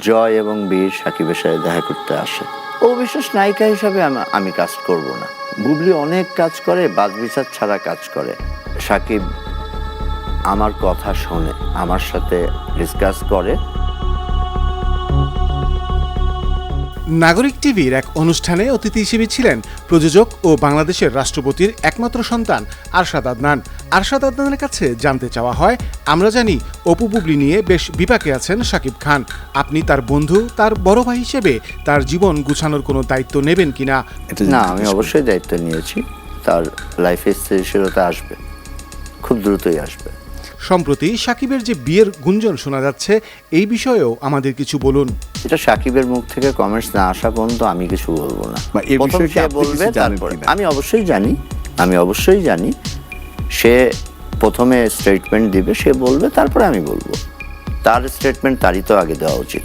জয় এবং বীর সাকিবের সাথে দেখা করতে আসে। ও বিশেষ নায়িকা হিসাবে আমি- কাজ করব না। বুবলি অনেক কাজ করে বাজ বিচার ছাড়া কাজ করে। সাকিব আমার কথা শোনে, আমার সাথে ডিসকাস করে। নাগরিক টিভির এক অনুষ্ঠানে অতিথি হিসেবে ছিলেন প্রযোজক ও বাংলাদেশের রাষ্ট্রপতির একমাত্র সন্তান আরশাদ আদনান। আরশাদ আদনানের কাছে জানতে চাওয়া হয় আমরা জানি অপু বুবলি নিয়ে বেশ বিপাকে আছেন শাকিব খান। আপনি তার বন্ধু তার বড় ভাই হিসেবে তার জীবন গুছানোর কোনো দায়িত্ব নেবেন কিনা? না আমি অবশ্যই দায়িত্ব নিয়েছি। তার লাইফে স্থিতিশীলতা আসবে খুব দ্রুতই আসবে। সম্প্রতি সাকিবের যে বিয়ের গুঞ্জন শোনা যাচ্ছে এই বিষয়েও আমাদের কিছু বলুন। এটা সাকিবের মুখ থেকে কমেন্টস না আসা পর্যন্ত আমি কিছু বলব না। বলবে তারপরে। আমি অবশ্যই জানি আমি অবশ্যই জানি সে প্রথমে স্টেটমেন্ট দিবে, সে বলবে, তারপরে আমি বলব। তার স্টেটমেন্ট তারই তো আগে দেওয়া উচিত।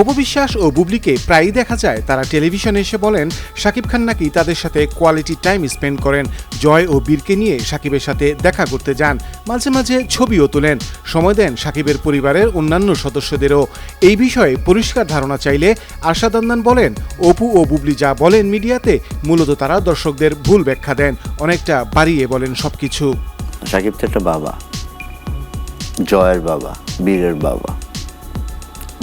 অপবিশ্বাস ও বুবলিকে প্রায়ই দেখা যায়, তারা টেলিভিশনে এসে বলেন শাকিব খান নাকি তাদের সাথে কোয়ালিটি টাইম স্পেন্ড করেন। জয় ও বীরকে নিয়ে সাকিবের সাথে দেখা করতে যান। মাঝে মাঝে ছবিও তোলেন। সময় দেন সাকিবের পরিবারের অন্যান্য সদস্যদেরও। এই বিষয়ে পরিষ্কার ধারণা চাইলে আরশাদ আন্নান বলেন, অপু ও বুবলি যা বলেন মিডিয়াতে, মূলত তারা দর্শকদের ভুল ব্যাখ্যা দেন। অনেকটা বাড়িয়ে বলেন সবকিছু। সাকিব তো একটা বাবা। জয়ের বাবা, বীরের বাবা।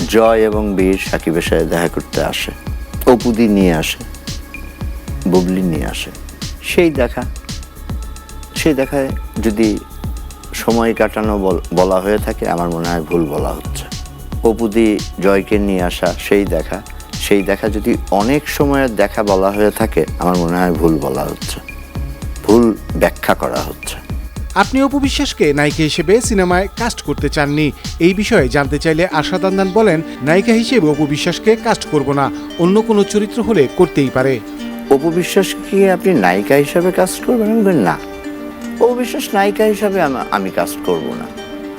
জয় এবং বীর সাকিবের সাথে দেখা করতে আসে। অপুদি নিয়ে আসে, বুবলি নিয়ে আসে। সেই দেখা, সেই দেখায় যদি সময় কাটানো বল- হয়ে থাকে, আমার মনে হয় ভুল বলা হচ্ছে। অপুদি জয়কে নিয়ে আসা, সেই দেখা সেই দেখা যদি অনেক সময়ের দেখা বলা হয়ে থাকে, আমার মনে হয় ভুল বলা হচ্ছে। ভুল ব্যাখ্যা করা হচ্ছে। আপনি অপু বিশ্বাসকে নায়িকা হিসেবে সিনেমায় কাস্ট করতে চাননি। এই বিষয়ে জানতে চাইলে আশা আন্দান বলেন, নায়িকা হিসেবে অপু বিশ্বাসকে কাস্ট করব না, অন্য কোনো চরিত্র হলে করতেই পারে। অপু বিশ্বাস কি আপনি নায়িকা হিসাবে কাস্ট করবেন? আমি না। অপু বিশ্বাস নায়িকা হিসাবে আমি কাস্ট করব না।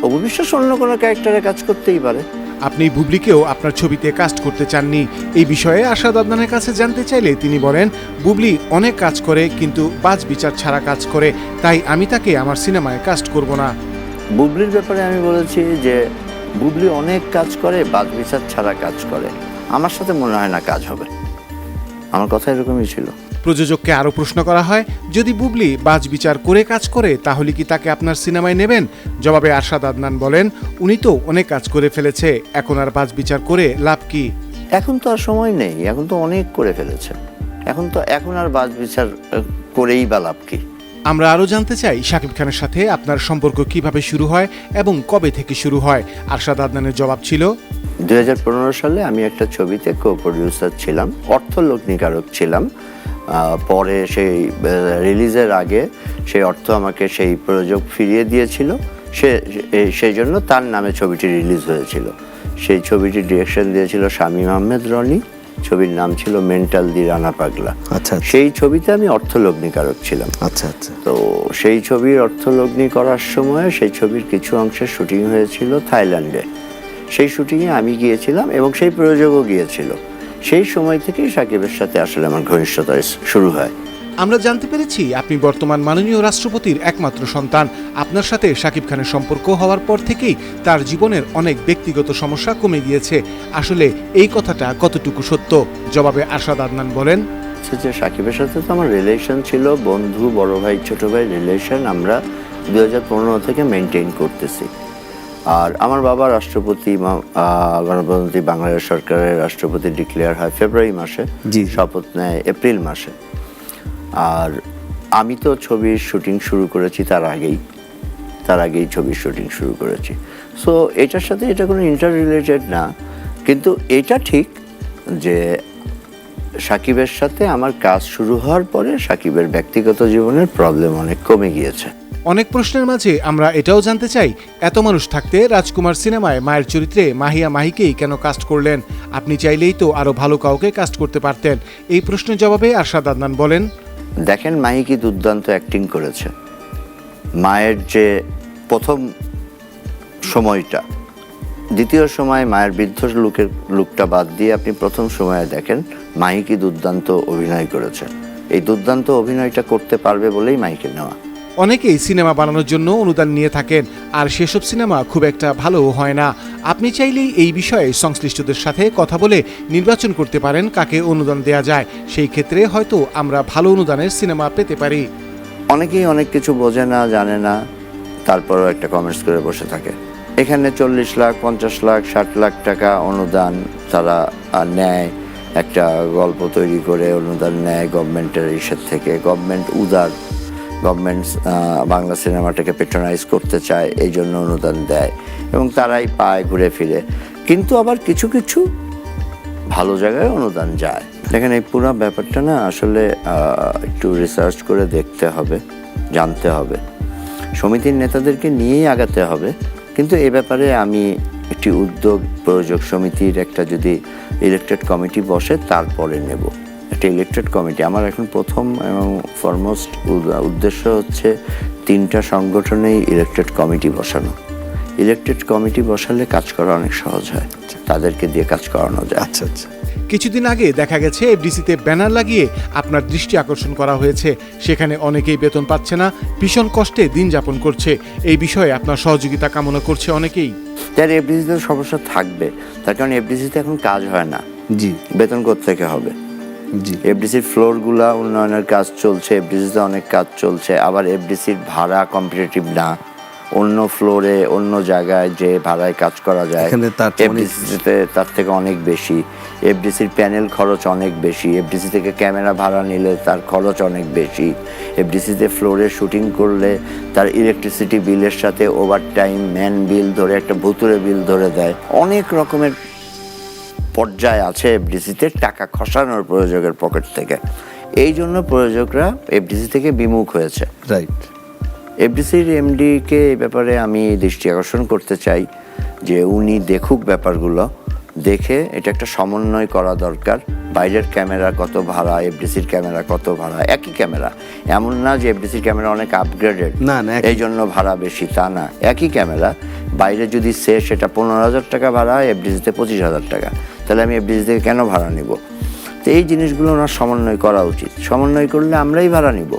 অপু বিশ্বাস অন্য কোনো ক্যারেক্টারে কাজ করতেই পারে। আপনি বুবলিকেও আপনার ছবিতে কাস্ট করতে চাননি। এই বিষয়ে আশাদ আদনানের কাছে জানতে চাইলে তিনি বলেন, বুবলি অনেক কাজ করে, কিন্তু বাজ বিচার ছাড়া কাজ করে, তাই আমি তাকে আমার সিনেমায় কাস্ট করব না। বুবলির ব্যাপারে আমি বলেছি যে, বুবলি অনেক কাজ করে বাদ বিচার ছাড়া কাজ করে। আমার সাথে মনে হয় না কাজ হবে। আমার কথা এরকমই ছিল। প্রযোজককে আরও প্রশ্ন করা হয় যদি বুবলি বাজ বিচার করে কাজ করে তাহলে কি তাকে আপনার সিনেমায় নেবেন? জবাবে আরশাদ আদনান বলেন উনি তো অনেক কাজ করে ফেলেছে এখন আর বাজ বিচার করে লাভ কি? এখন তো আর সময় নেই এখন তো অনেক করে ফেলেছে। এখন তো এখন আর বাজ বিচার করেই বা লাভ কি? আমরা আরও জানতে চাই শাকিব খানের সাথে আপনার সম্পর্ক কীভাবে শুরু হয় এবং কবে থেকে শুরু হয়? আরশাদ আদনানের জবাব ছিল দুই হাজার পনেরো সালে আমি একটা ছবিতে কো প্রডিউসার ছিলাম অর্থলগ্নিকারক ছিলাম। পরে সেই রিলিজের আগে সেই অর্থ আমাকে সেই প্রযোজক ফিরিয়ে দিয়েছিল। সে সেই জন্য তার নামে ছবিটি রিলিজ হয়েছিল। সেই ছবিটি ডিরেকশন দিয়েছিল শামীম আহমেদ রনি ছবির নাম ছিল মেন্টাল দি রানা পাগলা আচ্ছা সেই ছবিতে আমি অর্থলগ্নিকারক ছিলাম। আচ্ছা আচ্ছা। তো সেই ছবির অর্থলগ্নি করার সময় সেই ছবির কিছু অংশের শুটিং হয়েছিল থাইল্যান্ডে। সেই শুটিংয়ে আমি গিয়েছিলাম এবং সেই প্রযোজকও গিয়েছিল। সেই সময় থেকেই সাকিবের সাথে আসলে আমার ঘনিষ্ঠতা শুরু হয়। আমরা জানতে পেরেছি আপনি বর্তমান মাননীয় রাষ্ট্রপতির একমাত্র সন্তান। আপনার সাথে শাকিব খানের সম্পর্ক হওয়ার পর থেকেই তার জীবনের অনেক ব্যক্তিগত সমস্যা কমে গিয়েছে। আসলে এই কথাটা কতটুকু সত্য? জবাবে আরশাদ আদনান বলেন যে সাকিবের সাথে তো আমার রিলেশন ছিল বন্ধু বড় ভাই ছোট ভাই রিলেশন আমরা দু হাজার পনেরো থেকে মেনটেন করতেছি। আর আমার বাবা রাষ্ট্রপতি গণপ্রজাতন্ত্রী বাংলাদেশ সরকারের রাষ্ট্রপতি ডিক্লেয়ার হয় ফেব্রুয়ারি মাসে। শপথ নেয় এপ্রিল মাসে। আর আমি তো ছবির শুটিং শুরু করেছি তার আগেই তার আগেই ছবির শুটিং শুরু করেছি। সো এটার সাথে এটা কোনো ইন্টার রিলেটেড না। কিন্তু এটা ঠিক যে সাকিবের সাথে আমার কাজ শুরু হওয়ার পরে সাকিবের ব্যক্তিগত জীবনের প্রবলেম অনেক কমে গিয়েছে। অনেক প্রশ্নের মাঝে আমরা এটাও জানতে চাই, এত মানুষ থাকতে রাজকুমার সিনেমায় মায়ের চরিত্রে মাহিয়া মাহিকেই কেন কাস্ট করলেন? আপনি চাইলেই তো আরও ভালো কাউকে কাস্ট করতে পারতেন। এই প্রশ্নের জবাবে আরশাদ আদনান বলেন, দেখেন, মাহি কি দুর্দান্ত অ্যাক্টিং করেছে। মায়ের যে প্রথম সময়টা, দ্বিতীয় সময় মায়ের বৃদ্ধ লুকের, লুকটা বাদ দিয়ে আপনি প্রথম সময়ে দেখেন, মাহি কি দুর্দান্ত অভিনয় করেছে। এই দুর্দান্ত অভিনয়টা করতে পারবে বলেই মাইকে নেওয়া। অনেকেই সিনেমা বানানোর জন্য অনুদান নিয়ে থাকেন, আর সেসব সিনেমা খুব একটা ভালো হয় না। আপনি চাইলেই এই বিষয়ে সংশ্লিষ্টদের সাথে কথা বলে নির্বাচন করতে পারেন কাকে অনুদান দেয়া যায়। সেই ক্ষেত্রে হয়তো আমরা ভালো অনুদানের সিনেমা পেতে পারি। অনেকেই অনেক কিছু বোঝে না, জানে না, তারপরও একটা কমেন্টস করে বসে থাকে। এখানে চল্লিশ লাখ, পঞ্চাশ লাখ, ষাট লাখ টাকা অনুদান তারা নেয়। একটা গল্প তৈরি করে অনুদান নেয় গভর্নমেন্টের ইসের থেকে। গভর্নমেন্ট উদার। গভর্নমেন্ট বাংলা সিনেমাটাকে পেট্রোনাইজ করতে চায়, এই জন্য অনুদান দেয় এবং তারাই পায় ঘুরে ফিরে। কিন্তু আবার কিছু কিছু ভালো জায়গায় অনুদান যায়। দেখেন এই পুরো ব্যাপারটা না আসলে একটু রিসার্চ করে দেখতে হবে, জানতে হবে। সমিতির নেতাদেরকে নিয়েই আগাতে হবে। কিন্তু এ ব্যাপারে আমি একটি উদ্যোগ, প্রয়োজক সমিতির একটা যদি ইলেকটেড কমিটি বসে, তারপরে নেব। একটা ইলেকটেড কমিটি আমার এখন প্রথম এবং ফরমোস্ট উদ্দেশ্য হচ্ছে তিনটা সংগঠনেই ইলেকটেড কমিটি বসানো। ইলেকটেড কমিটি বসালে কাজ করা অনেক সহজ হয়। তাদেরকে দিয়ে কাজ করানো যায়। আচ্ছা আচ্ছা। কিছুদিন আগে দেখা গেছে এফডিসিতে ব্যানার লাগিয়ে আপনার দৃষ্টি আকর্ষণ করা হয়েছে। সেখানে অনেকেই বেতন পাচ্ছে না ভীষণ কষ্টে দিন যাপন করছে। এই বিষয়ে আপনার সহযোগিতা কামনা করছে অনেকেই। যার এফডিসিতে সমস্যা থাকবে তার কারণ এফডিসিতে এখন কাজ হয় না। জি। বেতন থেকে হবে? এফডিসির ফ্লোরগুলা উন্নয়নের কাজ চলছে এফডিসিতে অনেক কাজ চলছে আবার এফডিসির ভাড়া কম্পিটিটিভ না। অন্য ফ্লোরে অন্য জায়গায় যে ভাড়ায় কাজ করা যায় তার এফডিসিতে তার থেকে অনেক বেশি। এফডিসির প্যানেল খরচ অনেক বেশি। এফডিসি থেকে ক্যামেরা ভাড়া নিলে তার খরচ অনেক বেশি। এফডিসিতে ফ্লোরে শুটিং করলে তার ইলেকট্রিসিটি বিলের সাথে ওভার টাইম ম্যান বিল ধরে একটা ভুতুরে বিল ধরে দেয়। অনেক রকমের পর্যায়ে আছে এফডিসিতে টাকা খসানোর প্রয়োজকের পকেট থেকে। এই জন্য প্রয়োজকরা এফডিসি থেকে বিমুখ হয়েছে। রাইট এফডিসির এমডিকে এই ব্যাপারে আমি দৃষ্টি আকর্ষণ করতে চাই যে উনি দেখুক ব্যাপারগুলো দেখে এটা একটা সমন্বয় করা দরকার। বাইরের ক্যামেরা কত ভাড়া এফডিসির ক্যামেরা কত ভাড়া একই ক্যামেরা। এমন না যে এফডিসির ক্যামেরা অনেক আপগ্রেডেড না, না, এই জন্য ভাড়া বেশি তা না। একই ক্যামেরা বাইরে যদি সে সেটা পনেরো হাজার টাকা ভাড়া এফডিসিতে পঁচিশ হাজার টাকা। তাহলে আমি এফডিসি থেকে কেন ভাড়া নিব? তো এই জিনিসগুলো ওনার সমন্বয় করা উচিত। সমন্বয় করলে আমরাই ভাড়া নিব।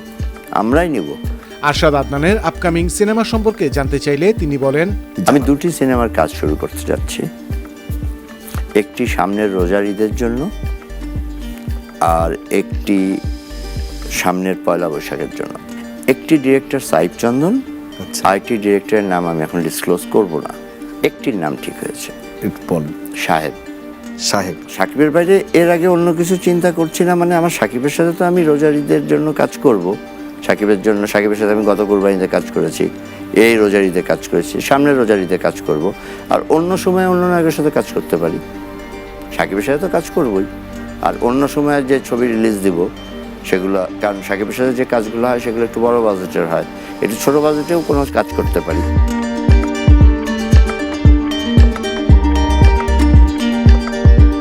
আমরাই নিব। আরশাদ আদনানের আপকামিং সিনেমা সম্পর্কে জানতে চাইলে তিনি বলেন আমি দুটি সিনেমার কাজ শুরু করতে যাচ্ছি। একটি সামনের রোজার ঈদের জন্য আর একটি সামনের পয়লা বৈশাখের জন্য। একটি ডিরেক্টর সাইব চন্দন আচ্ছা। আরেকটি ডিরেক্টরের নাম আমি এখন ডিসক্লোজ করব না। একটির নাম ঠিক হয়েছে। সাহেব। সাহেব। সাকিবের বাইরে এর আগে অন্য কিছু চিন্তা করছি না মানে আমার সাকিবের সাথে তো আমি রোজার ঈদের জন্য কাজ করব। সাকিবের জন্য, সাকিবের সাথে আমি গত কোরবানিতে কাজ করেছি, এই রোজার ঈদে কাজ করেছি সামনে রোজার ঈদে কাজ করব, আর অন্য সময় অন্য নায়কের সাথে কাজ করতে পারি। সাকিবের সাথে তো কাজ করবই। আর অন্য সময় যে ছবি রিলিজ দিব, সেগুলো, কারণ সাকিবের সাথে যে কাজগুলো হয়, সেগুলো একটু বড় বাজেটের হয়। একটু ছোট বাজেটেও কোনো কাজ করতে পারি।